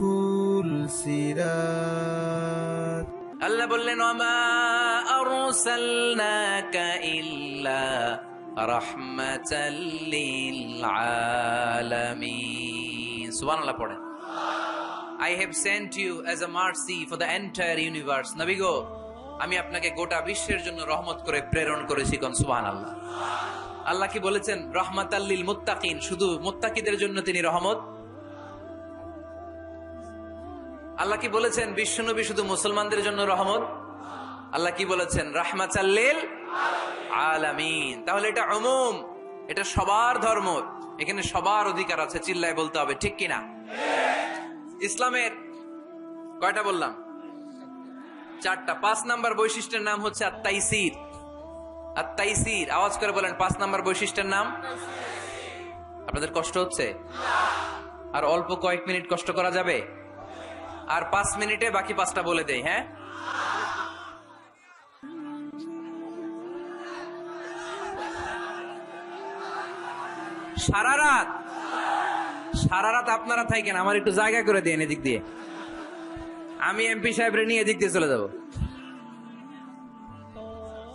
ফুল সিরাত। আল্লাহ বললেন, ওমা আরসালনাকা ইল্লা রাহমাতাল লিল আলামিন সুবহানাল্লাহ পড়েন। I have sent you as a mercy for the entire universe নবী আমি আপনাকে গোটা বিশ্বের জন্য রহমত করে প্রেরণ করেছি কোন সুবহানাল্লাহ। আল্লাহ আল্লাহ কি বলেছেন? রহমাতাল্লিল মুত্তাকিন শুধু মুত্তাকিদের জন্য তিনি রহমত। আল্লাহ কি বলেছেন? বিশ্বনবী শুধু মুসলমানদের জন্য রহমত? আল্লাহ কি বলেছেন? রাহমাতাল্লিল আলামিন। তাহলে এটা অমুম এটা সবার ধর্ম। এখানে সবার অধিকার আছে, চিল্লায় বলতে হবে, ঠিক কিনা? ইসলামের কয়টা বললাম? চারটা। পাঁচ নাম্বার বৈশিষ্ট্যের নাম হচ্ছে আত্মাইসির আত্মাইসির আওয়াজ করে বলেন, পাঁচ নাম্বার বৈশিষ্ট্যের নাম? আপনাদের কষ্ট হচ্ছে? আর অল্প কয়েক মিনিট কষ্ট করা যাবে? আর পাঁচ মিনিটে বাকি পাঁচটা বলে দেই হ্যাঁ? সারা রাত? সারা রাত আপনারা থাকেন, আমার একটু জায়গা করে দিন এদিক দিয়ে। আমি এমপি সাহেবরে নিয়ে এদিক দিয়ে চলে যাব।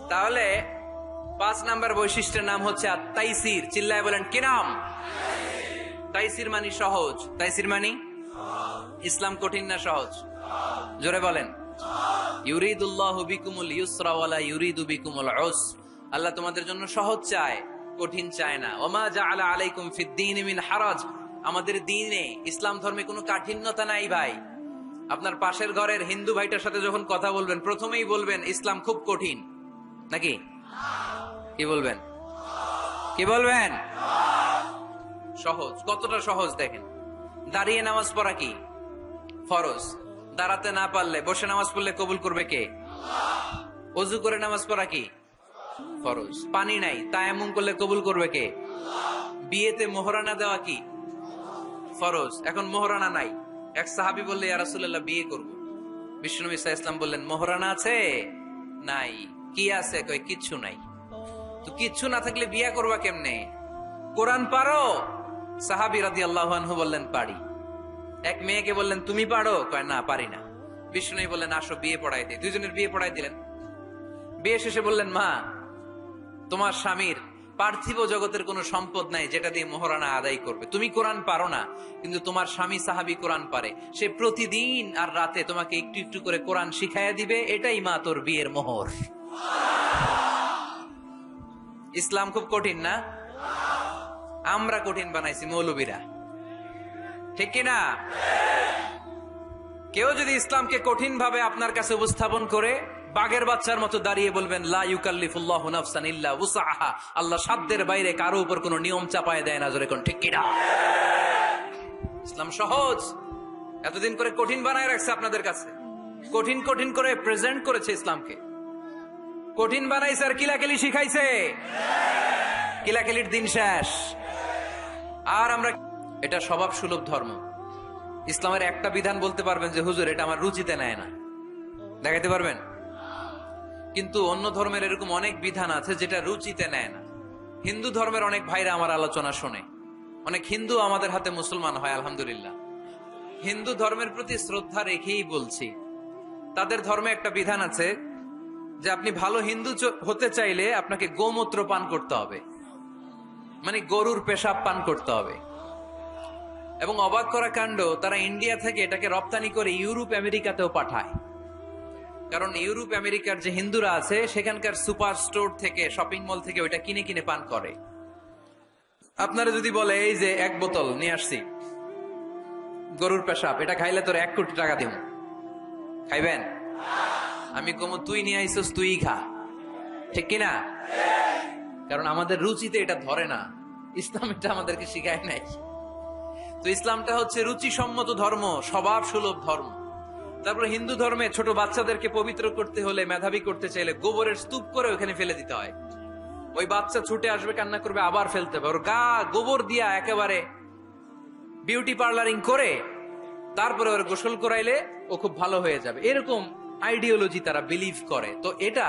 তাহলে পাঁচ নাম্বার বৈশিষ্ট্যের নাম হচ্ছে আত্মাইসির। চিল্লায় বলেন, কি নাম? তাইসির মানি সহজ। তাইসির মানি? ইসলাম কঠিন না সহজ? জোরে বলেন। ইউরিদুল্লাহ বিকুমুল ইউসরা ওয়ালা ইউরিদু বিকুমুল উস আল্লাহ তোমাদের জন্য সহজ চায়, কঠিন চায় না। ওমা জাআলা আলাইকুম ফিদ্দীন মিন হারাজ। আমাদের দিনে ইসলাম ধর্মে কোনো কাঠিন্যতা নাই ভাই। আপনার পাশের ঘরের হিন্দু ভাইটার সাথে যখন কথা বলবেন, প্রথমেই বলবেন, ইসলাম খুব কঠিন। নাকি? কি বলবেন? কি বলবেন? সহজ। কতটা সহজ দেখেন। দাঁড়িয়ে নামাজ পড়া কি? ফরজ। দাঁড়াতে না পারলে, বসে নামাজ পড়লে কবুল করবে কে? অজু করে নামাজ পড়া কি? ফরজ। পানি নাই তায়ামুম করলে কবুল করবে কে? বিয়েতে মোহরানা দেওয়া কি? ফরজ। এখন মোহরানা নাই। এক সাহাবি বললে, ইয়া রাসূলুল্লাহ, বিয়ে করব। বিষ্ণু ইসা ইসলাম বললেন, মোহরানা আছে? নাই। কি আছে? কই, কিচ্ছু নাই। তো কিচ্ছু না থাকলে বিয়ে করবা কেমনে? কোরআন পারো? সাহাবি রাদি আল্লাহ বললেন, পারি। এক মেয়েকে বললেন, তুমি পারো? কয়, না, পারি না। বিষ্ণু বললেন, আসো, বিয়ে পড়াই দে। দুজনের বিয়ে পড়াই দিলেন। বিয়ে শেষে বললেন, মা, তোমার স্বামীর পার্থিব জগতের কোনো সম্পদ নাই যেটা দিয়ে মোহরানা আদায় করবে। তুমি কোরআন পারো না, কিন্তু তোমার স্বামী সাহাবি কোরআন পারে। সে প্রতিদিন আর রাতে তোমাকে একটু একটু করে কোরআন শিখাইয়া দিবে, এটাই মা তোর বিয়ের মোহর। ইসলাম খুব কঠিন না? আমরা কঠিন বানাইছি, মৌলবীরা। ঠিক কিনা? কেউ যদি ইসলামকে কঠিন ভাবে আপনার কাছে উপস্থাপন করে বাগের বাচ্চার মতো দাঁড়িয়ে বলবেন আল্লাহ সাধ্যের বাইরে কারও উপর কোনো নিয়ম চাপায় দেয় না কোন, ঠিক কিনা? ইসলাম সহজ। এতদিন করে কঠিন বানায় রাখছে আপনাদের কাছে। কঠিন কঠিন করে প্রেজেন্ট করেছে ইসলামকে। কঠিন বানাইছে আর কিলাকেলি শিখাইছে। কিলাকেলির দিন শেষ। আর আমরা এটা স্বভাব সুলভ ধর্ম। ইসলামের একটা বিধান বলতে পারবেন যে, হুজুর, এটা আমার রুচিতে নেয় না। দেখাইতে পারবেন? কিন্তু অন্য ধর্মের এরকম অনেক বিধান আছে যেটা রুচিতে নেয় না। হিন্দু ধর্মের অনেক ভাইরা আমার আলোচনা শোনে। অনেক হিন্দু আমাদের হাতে মুসলমান হয়, আলহামদুলিল্লাহ। হিন্দু ধর্মের প্রতি শ্রদ্ধা রেখেই বলছি। তাদের ধর্মে একটা বিধান আছে যে, আপনি ভালো হিন্দু হতে চাইলে আপনাকে গোমূত্র পান করতে হবে। মানে গরুর পেশাব পান করতে হবে। এবং অবাক করা কাণ্ড, তারা ইন্ডিয়া থেকে এটাকে রপ্তানি করে ইউরোপ, আমেরিকাতেও পাঠায়। কারণ ইউরোপ, আমেরিকার যে হিন্দুরা আছে, সেখানকার সুপার স্টোর থেকে, শপিং মল থেকে ওইটা কিনে কিনে পান করে। আপনারা যদি বলে, এই যে এক বোতল, নিয়ে আসছি। গরুর পেশাব, এটা খাইলে তোর এক কোটি টাকা দিব খাইবেন? আমি কমো, তুই নিয়ে আইসস, তুই খা। ঠিক কিনা? কারণ আমাদের রুচিতে এটা ধরে না। ইসলাম এটা আমাদেরকে শিখায় নাই। তো ইসলামটা হচ্ছে রুচিসম্মত ধর্ম, স্বভাব সুলভ ধর্ম। তারপরে হিন্দু ধর্মে ছোট বাচ্চাদেরকে পবিত্র করতে হলে, মেধাবী করতে চাইলে গোবরের স্তূপ করে ওখানে ফেলে দিতে হয়। ওই বাচ্চা ছুটে আসবে, কান্না করবে, আবার ফেলতে হবে। ওর গা গোবর দিয়া একেবারে বিউটি পার্লারিং করে, তারপরে ওর গোসল করাইলে ও খুব ভালো হয়ে যাবে। এরকম আইডিওলজি তারা বিলিভ করে। তো এটা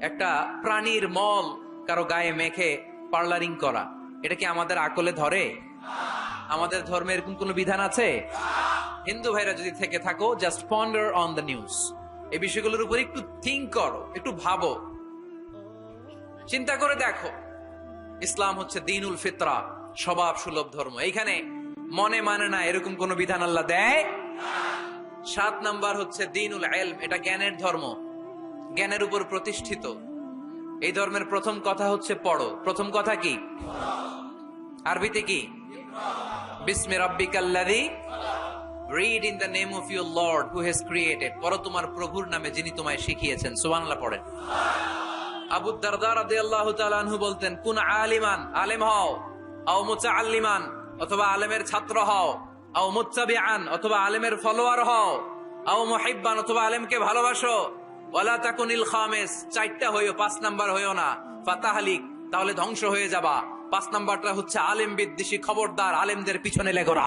একটা প্রাণীর মল কারও গায়ে মেখে পার্লারিং করা, এটা কি আমাদের আকলে ধরে? আমাদের ধর্মে এরকম কোন বিধান আছে? হিন্দু ভাইরা যদি থেকে থাকো just ponder on the news এই বিষয়গুলোর উপর একটু থিঙ্ক করো, একটু ভাবো। চিন্তা করে দেখো। ইসলাম হচ্ছে দিনুল ফিতরা, স্বভাব সুলভ ধর্ম। এইখানে মনে মানে না এরকম কোন বিধান আল্লাহ দেয়? সাত নাম্বার হচ্ছে দিনুল এলম, এটা জ্ঞানের ধর্ম। জ্ঞানের উপর প্রতিষ্ঠিত। এই ধর্মের প্রথম কথা হচ্ছে পড়ো। প্রথম কথা কি? আরবিতে কি? বিস্মে রব্বিকাল্লাদি read in the name of your lord who has created. পড়ো তোমার প্রভুর নামে যিনি তোমায় শিখিয়েছেন। সুবহানাল্লাহ পড়েন। আবু দারদা রাদিয়াল্লাহু তাআলা আনহু বলতেন, কোন আলিমান, আলেম হও, আও মুতাআল্লিমান, অথবা আলেমের ছাত্র হও, আও মুত্তাবিআন, অথবা আলেমের ফলোয়ার হও, আও মুহিব্বান, অথবা আলেমকে ভালোবাসো ওয়ালা তাকুনিল খামিস, চারটা হইও, পাঁচ নাম্বার হইও না। ফাতাহালিক, তাহলে ধ্বংস হয়ে যাবা। পাঁচ নাম্বারটা হচ্ছে আলেম বিদ্বেষী খবরদার, আলেমদের পিছনে লেগোরা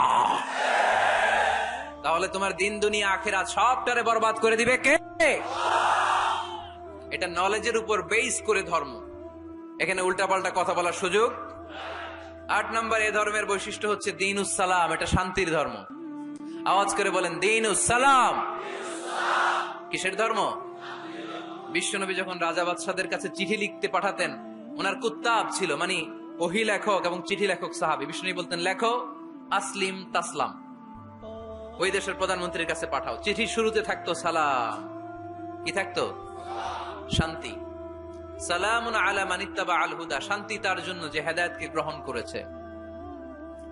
তাহলে তোমার দিন, দুনিয়া, আখেরাত সবটারে বরবাদ করে দিবে কে? এটা নলেজের উপর বেস করে ধর্ম। এখানে উল্টাপাল্টা কথা বলার সুযোগ? আট নম্বর, এ ধর্মের বৈশিষ্ট্য হচ্ছে দিন সালাম এটা শান্তির ধর্ম। আওয়াজ করে বলেন দিন সালাম কিসের ধর্ম? বিশ্বনবী যখন রাজা বাদশাদের কাছে চিঠি লিখতে পাঠাতেন, ওনার কুত্তাব ছিল মানে ওহি লেখক এবং চিঠি লেখক সাহাবি। বিষ্ণু বলতেন, লেখো, আসলিম তাসলাম। ওই দেশের প্রধানমন্ত্রীর কাছে পাঠাও। চিঠির শুরুতে থাকতো, সালাম। কি থাকতো? শান্তি। সালামুন আলা মানিত্তাবা আল হুদা। শান্তি তার জন্য যে হেদায়তকে গ্রহণ করেছে।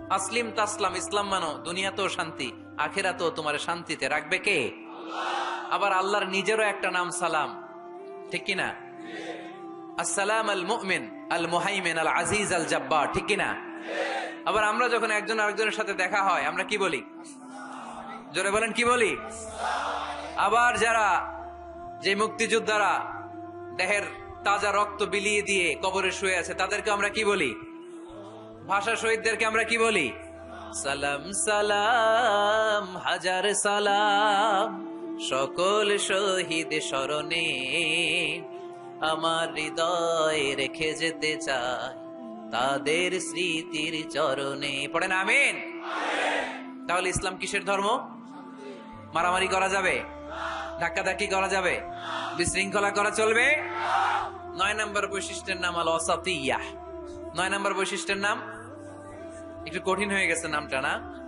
আসলিম তাসলাম, ইসলাম মানো, দুনিয়াতেও শান্তি, আখেরাতেও তোমার শান্তিতে রাখবে কে? আবার আল্লাহর নিজেরও একটা নাম সালাম। ঠিক কিনা আসসালাম আল মুমিন, আল মুহাইমিন, আল আজিজ, আল জাব্বার, ঠিক কিনা আবার আমরা যখন একজন আরেকজনের সাথে দেখা হয়, আমরা কি বলি? জোরে বলেন, কি বলি? আবার যারা যে মুক্তিযোদ্ধারা দেহের তাজা রক্ত বিলিয়ে দিয়ে কবরে শুয়ে আছে, তাদেরকে আমরা কি বলি? ভাষা শহীদদেরকে আমরা কি বলি? সালাম সালাম, হাজার সালাম। সকল শহীদ স্মরণে আমার হৃদয় রেখে যেতে চাই তাদের স্মৃতির চরণে। পড়েন, আমিন। তাহলে ইসলাম কিসের ধর্ম? মারামারি করা যাবে? ধাক্কাধাক্কি করা যাবে? বিশৃঙ্খলা করা চলবে? নয় নম্বর বৈশিষ্ট্যের নাম আল অসাতিয়া নয় নম্বর বৈশিষ্ট্যের নাম? একটু কঠিন হয়ে গেছে নামটা, না?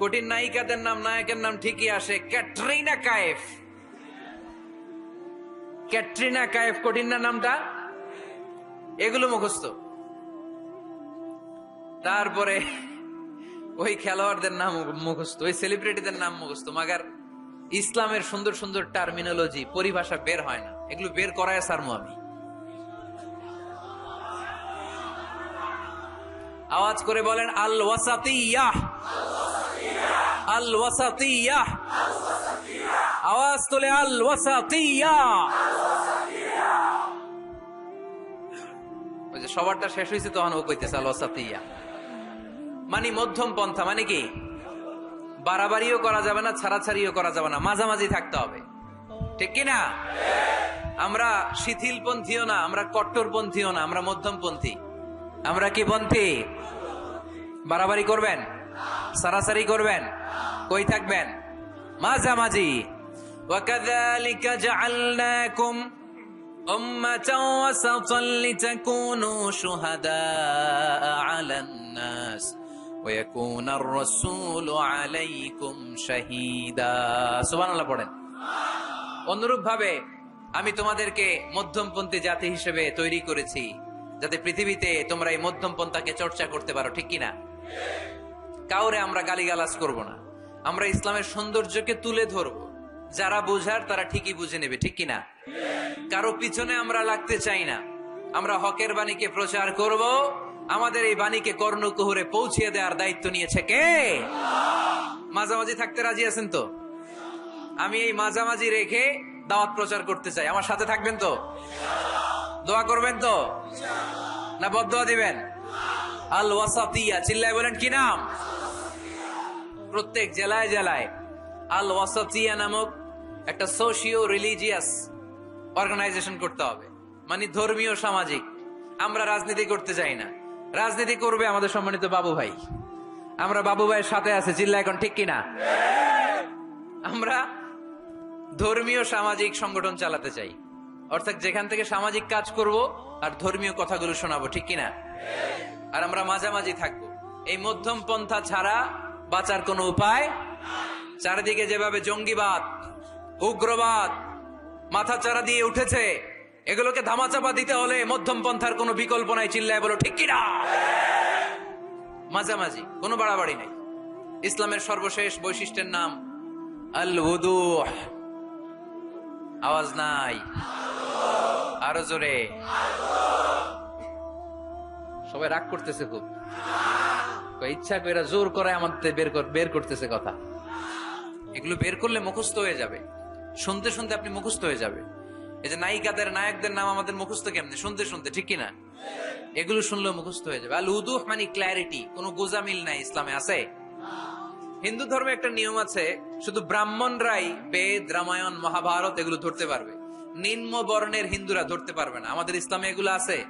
কঠিন নায়িকাদের নাম, নায়কের নাম ঠিকই আসে, ক্যাটরিনা কায়েফ। ক্যাটরিনা কায়েফ কঠিন না নামটা? এগুলো মুখস্থ। তারপরে ওই খেলোয়াড়দের নাম মুখস্থ, ওই সেলিব্রিটিদের নাম মুখস্থ, মাগার ইসলামের সুন্দর সুন্দর টার্মিনোলজি পরিভাষা বের হয় না। এগুলো বের করায় সারমু আমি। আওয়াজ করে বলেন আল ওয়াসাতিয়াহ আওয়াজ তোলে আল ওয়াসাতিয়া যে সবারটা শেষ হয়েছে তখন ও কইতেছে আল ওয়াসাতিয়া মানে মধ্যম পন্থা মানে কি? বাড়াবাড়িও করা যাবে না, ছাড়াছাড়িও করা যাবে না, মাঝামাঝি থাকতে হবে। ঠিক কি না? আমরা শিথিল পন্থীও না, আমরা কট্টর পন্থীও না, আমরা মধ্যম পন্থী আমরা কি পন্থী? বাড়াবাড়ি করবেন? সারাসারি করবেন? কই থাকবেন মাঝামাঝি وكذلك جعلناكم أمة وسطا لتكونوا شهداء على الناس ويكون الرسول عليكم شهيدا সুবহান আল্লাহ পড়েন অনুরূপ ভাবে আমি তোমাদেরকে মধ্যমপন্থী জাতি হিসেবে তৈরি করেছি যাতে পৃথিবীতে তোমরা এই মধ্যমপন্থাকে চর্চা করতে পারো ঠিক কিনা কাউরে আমরা গালিগালাজ করব না আমরা ইসলামের সৌন্দর্যকে তুলে ধরব। যারা বোঝার তারা ঠিকই বুঝে নেবে, ঠিক কিনা? কারও পিছনে আমরা লাগতে চাই না। আমরা হকের বাণীকে প্রচার করব। আমাদের এই বাণীকে কর্ণকুহরে পৌঁছিয়ে দেওয়ার দায়িত্ব নিয়েছে কে? মাঝামাঝি থাকতে রাজি আছেন তো? আমি এই মাঝামাঝি রেখে দাওয়াত প্রচার করতে চাই। আমার সাথে থাকবেন তো? দোয়া করবেন তো? না বদোয়া দিবেন? আল ওয়াসাতিয়া চিল্লায় বলেন কি নাম? প্রত্যেক জেলায় জেলায় আল ওয়াসাতিয়া নামক একটা সোশিও রিলিজিয়াস অর্গানাইজেশন করতে হবে। মানে ধর্মীয়, সামাজিক। আমরা রাজনীতি করতে চাই না। রাজনীতি করবে আমাদের সম্মানিত বাবু ভাই। আমরা বাবু ভাইয়ের সাথে আছে চিল্লা এখন ঠিক কিনা? আমরা ধর্মীয়, সামাজিক সংগঠন চালাতে চাই। অর্থাৎ যেখান থেকে সামাজিক কাজ করব আর ধর্মীয় কথাগুলো শোনাবো, ঠিক কিনা? আর আমরা মাঝামাঝি থাকব। এই মধ্যম পন্থা ছাড়া বাঁচার কোনো উপায়? চারিদিকে যেভাবে জঙ্গিবাদ, উগ্রবাদ মাথা চারা দিয়ে উঠেছে, এগুলোকে ধামাচাপা দিতে হলে মধ্যম পন্থার কোনো বিকল্প নাই, চিল্লায় বলো, ঠিক কিনা? মাঝামাঝি, কোনো বাড়াবাড়ি নেই। ইসলামের সর্বশেষ বৈশিষ্ট্যের নাম আল উদু আওয়াজ নাই। আরও জোরে। সবাই রাগ করতেছে খুব। ইচ্ছা করে জোর করে আমাদের বের বের করতেছে কথা। এগুলো বের করলে মুখস্থ হয়ে যাবে। শুনতে শুনতে আপনি মুখস্থ হয়ে যাবে। এই যে নায়িকাদের, নায়কদের নাম আমাদের মুখস্থ কেমনে? শুনতে শুনতে, ঠিক কিনা? এগুলো শুনলেও মুখস্থ হয়ে যাবে। আল উদুহ মানে ক্ল্যারিটি, কোনো গোজামিল নাই ইসলামে, আছে? হিন্দু ধর্মে একটা নিয়ম আছে, শুধু ব্রাহ্মণরাই বেদ, রামায়ণ, মহাভারত এগুলো ধরতে পারবে। নিম্ন বর্ণের হিন্দুরা ধরতে পারবে না। আমাদের ইসলামে এগুলো আছে?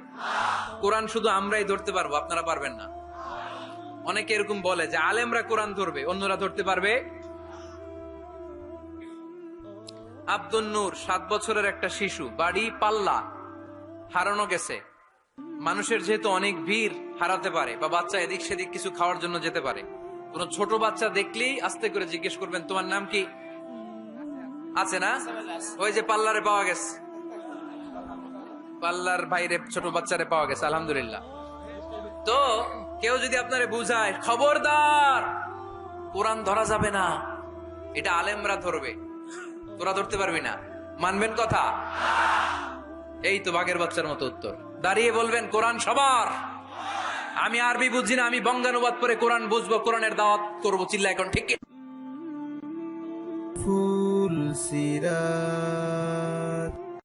কোরআন শুধু আমরাই ধরতে পারব, আপনারা পারবেন না। অনেকে এরকম বলে যে আলেমরা কোরআন ধরবে, অন্যরা ধরতে পারবে? আব্দুল নূর, সাত বছরের একটা শিশু, বাড়ি পাল্লা, হারানো গেছে। মানুষের যেহেতু অনেক ভিড় হারাতে পারে বা বাচ্চা এদিক সেদিক কিছু খাওয়ার জন্য যেতে পারে। কোন ছোট বাচ্চা দেখলেই আস্তে করে জিজ্ঞেস করবেন, তোমার নাম কি? আছে না? ওই যে পাল্লারে পাওয়া গেছে। পাল্লার বাইরে ছোট বাচ্চারে পাওয়া গেছে, আলহামদুলিল্লাহ। তো কেউ যদি আপনারে বুঝায়, খবরদার! কোরআন ধরা যাবে না। এটা আলেমরা ধরবে। তোরা ধরতে পারবি না। মানবেন কথা? এই তো বাঘের বাচ্চার মতো উত্তর। দাঁড়িয়ে বলবেন, কোরআন সবার! আমি আরবি বুঝি না, আমি বঙ্গানুবাদ করে কোরআন বুঝব, কোরআনের দাওয়াত করব চিল্লা এখন ঠিক? ফুল সিরাত